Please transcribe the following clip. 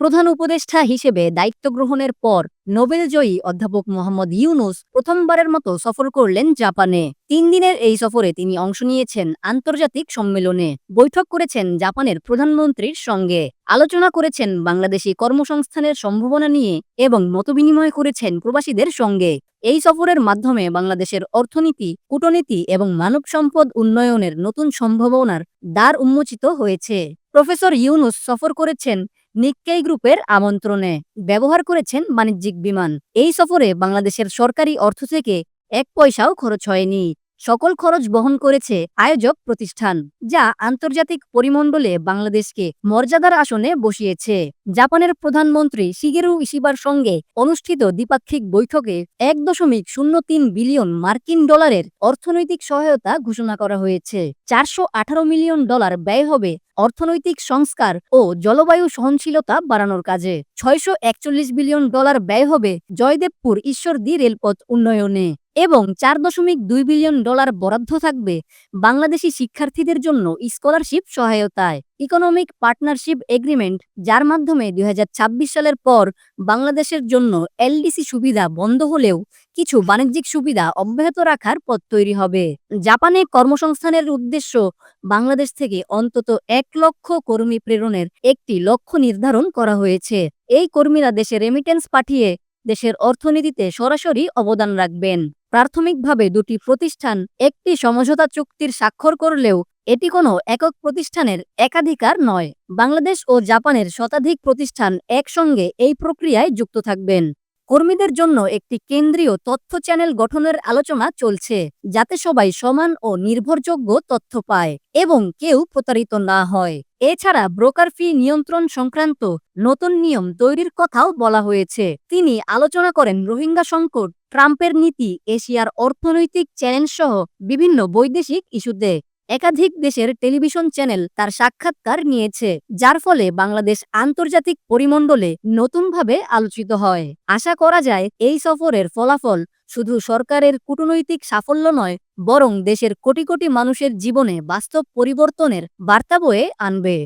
প্রধান উপদেষ্টা হিসেবে দায়িত্ব গ্রহণের পর নোবেলজয়ী অধ্যাপক মোহাম্মদ ইউনুস প্রথমবারের মতো সফর করলেন জাপানে। তিন দিনের এই সফরে তিনি অংশ নিয়েছেন আন্তর্জাতিক সম্মেলনে। বৈঠক করেছেন জাপানের প্রধানমন্ত্রীর সঙ্গে। আলোচনা করেছেন বাংলাদেশি কর্মসংস্থানের সম্ভাবনা নিয়ে এবং মতবিনিময় করেছেন প্রবাসীদের সঙ্গে। এই সফরের মাধ্যমে বাংলাদেশের অর্থনীতি, কূটনীতি এবং মানব সম্পদ উন্নয়নের নতুন সম্ভাবনার দ্বার উন্মোচিত হয়েছে। প্রফেসর ইউনুস সফর করেছেন নিক্কেই গ্রুপের আমন্ত্রণে ব্যবহার করেছেন বাণিজ্যিক বিমান। এই সফরে বাংলাদেশের সরকারি অর্থ থেকে এক পয়সাও খরচ হয়নি। সকল খরচ বহন করেছে আয়োজক প্রতিষ্ঠান, যা আন্তর্জাতিক পরিমণ্ডলে বাংলাদেশকে মর্যাদার আসনে বসিয়েছে। জাপানের প্রধানমন্ত্রী শিগেরু ইশিবার সঙ্গে অনুষ্ঠিত দ্বিপাক্ষিক বৈঠকে এক দশমিক শূন্য তিন বিলিয়ন মার্কিন ডলারের অর্থনৈতিক সহায়তা ঘোষণা করা হয়েছে। চারশো আঠারো মিলিয়ন ডলার ব্যয় হবে অর্থনৈতিক সংস্কার ও জলবায়ু সহনশীলতা বাড়ানোর কাজে। ছয়শো একচল্লিশ বিলিয়ন ডলার ব্যয় হবে জয়দেবপুর ঈশ্বরদী রেলপথ উন্নয়নে এবং চার দশমিক দুই বিলিয়ন ডলার বরাদ্দ থাকবে বাংলাদেশি শিক্ষার্থীদের জন্য স্কলারশিপ সহায়তায়। ইকোনমিক পার্টনারশিপ এগ্রিমেন্ট যার মাধ্যমে দুই সালের পর বাংলাদেশের জন্য এলডিসি সুবিধা বন্ধ হলেও কিছু বাণিজ্যিক সুবিধা অব্যাহত রাখার পথ তৈরি হবে। জাপানে কর্মসংস্থানের উদ্দেশ্য বাংলাদেশ থেকে অন্তত এক লক্ষ কর্মী প্রেরণের একটি লক্ষ্য নির্ধারণ করা হয়েছে। এই কর্মীরা দেশে রেমিটেন্স পাঠিয়ে দেশের অর্থনীতিতে সরাসরি অবদান রাখবেন। প্রাথমিকভাবে দুটি প্রতিষ্ঠান একটি সমঝোতা চুক্তির স্বাক্ষর করলেও এটি কোনো একক প্রতিষ্ঠানের একাধিকার নয়। বাংলাদেশ ও জাপানের শতাধিক প্রতিষ্ঠান একসঙ্গে এই প্রক্রিয়ায় যুক্ত থাকবেন। কর্মীদের জন্য একটি কেন্দ্রীয় তথ্য চ্যানেল গঠনের আলোচনা চলছে, যাতে সবাই সমান ও নির্ভরযোগ্য তথ্য পায় এবং কেউ প্রতারিত না হয়। এছাড়া ব্রোকার ফি নিয়ন্ত্রণ সংক্রান্ত নতুন নিয়ম তৈরির কথাও বলা হয়েছে। তিনি আলোচনা করেন রোহিঙ্গা সংকট, ট্রাম্পের নীতি, এশিয়ার অর্থনৈতিক চ্যালেঞ্জ সহ বিভিন্ন বৈদেশিক ইস্যুতে। একাধিক দেশের টেলিভিশন চ্যানেল তার সাক্ষাৎকার নিয়েছে, যার ফলে বাংলাদেশ আন্তর্জাতিক পরিমণ্ডলে নতুনভাবে আলোচিত হয়। আশা করা যায়, এই সফরের ফলাফল শুধু সরকারের কূটনৈতিক সাফল্য নয়, বরং দেশের কোটি কোটি মানুষের জীবনে বাস্তব পরিবর্তনের বার্তা বয়ে আনবে।